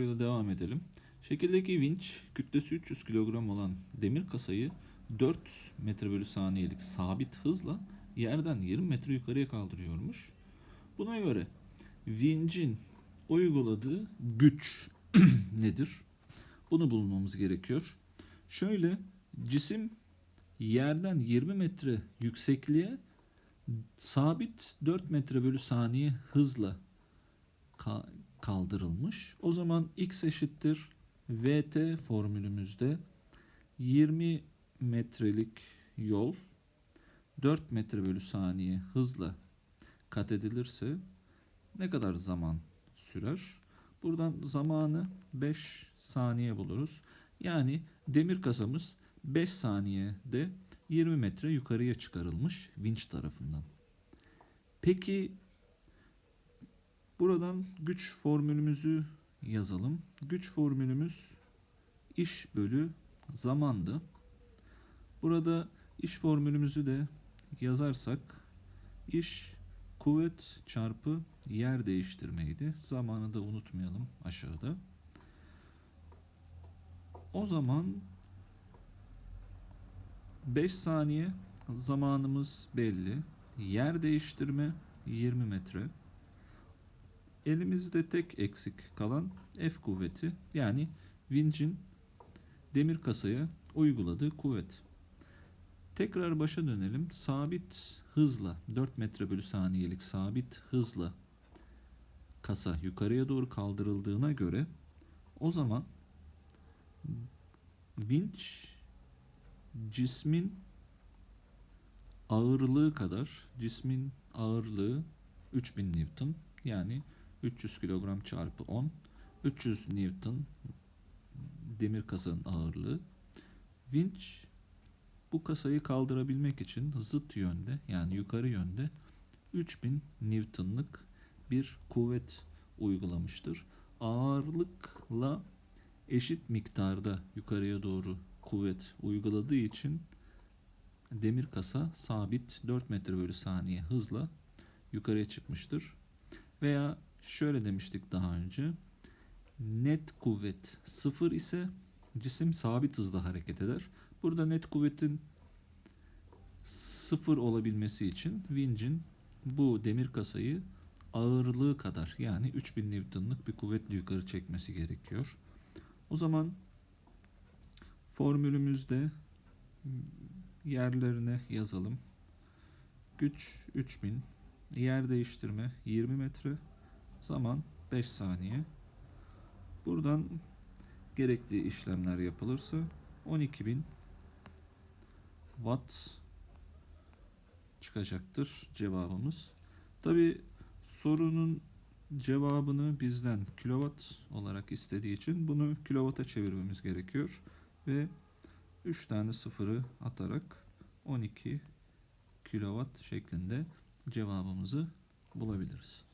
Buraya devam edelim. Şekildeki vinç kütlesi 300 kilogram olan demir kasayı 4 metre bölü saniyelik sabit hızla yerden 20 metre yukarıya kaldırıyormuş. Buna göre vincin uyguladığı güç nedir? Bunu bulmamız gerekiyor. Şöyle cisim yerden 20 metre yüksekliğe sabit 4 metre bölü saniye hızla kaldırılmış. O zaman x eşittir vt formülümüzde 20 metrelik yol 4 metre bölü saniye hızla kat edilirse ne kadar zaman sürer? Buradan zamanı 5 saniye buluruz. Yani demir kasamız 5 saniyede 20 metre yukarıya çıkarılmış vinç tarafından. Peki buradan güç formülümüzü yazalım. Güç formülümüz iş bölü zamandı. Burada iş formülümüzü de yazarsak iş kuvvet çarpı yer değiştirmeydi. Zamanı da unutmayalım aşağıda. O zaman 5 saniye zamanımız belli. Yer değiştirme 20 metre. Elimizde tek eksik kalan F kuvveti yani vincin demir kasaya uyguladığı kuvvet. Tekrar başa dönelim. Sabit hızla 4 metre bölü saniyelik sabit hızla kasa yukarıya doğru kaldırıldığına göre o zaman vinç cismin ağırlığı kadar cismin ağırlığı 3000 Newton yani 300 kilogram çarpı 10 300 Newton demir kasanın ağırlığı vinç bu kasayı kaldırabilmek için zıt yönde yani yukarı yönde 3000 Newton'lık bir kuvvet uygulamıştır. Ağırlıkla eşit miktarda yukarıya doğru kuvvet uyguladığı için demir kasa sabit 4 metre bölü saniye hızla yukarıya çıkmıştır. Veya şöyle demiştik daha önce net kuvvet sıfır ise cisim sabit hızla hareket eder. Burada net kuvvetin sıfır olabilmesi için vincin bu demir kasayı ağırlığı kadar yani 3000 Newton'lık bir kuvvetle yukarı çekmesi gerekiyor. O zaman formülümüzde yerlerine yazalım. Güç 3000, yer değiştirme 20 metre, zaman 5 saniye. Buradan gerekli işlemler yapılırsa 12.000 watt çıkacaktır cevabımız. Tabi sorunun cevabını bizden kilowatt olarak istediği için bunu kilowatt'a çevirmemiz gerekiyor ve 3 tane sıfırı atarak 12 kilowatt şeklinde cevabımızı bulabiliriz.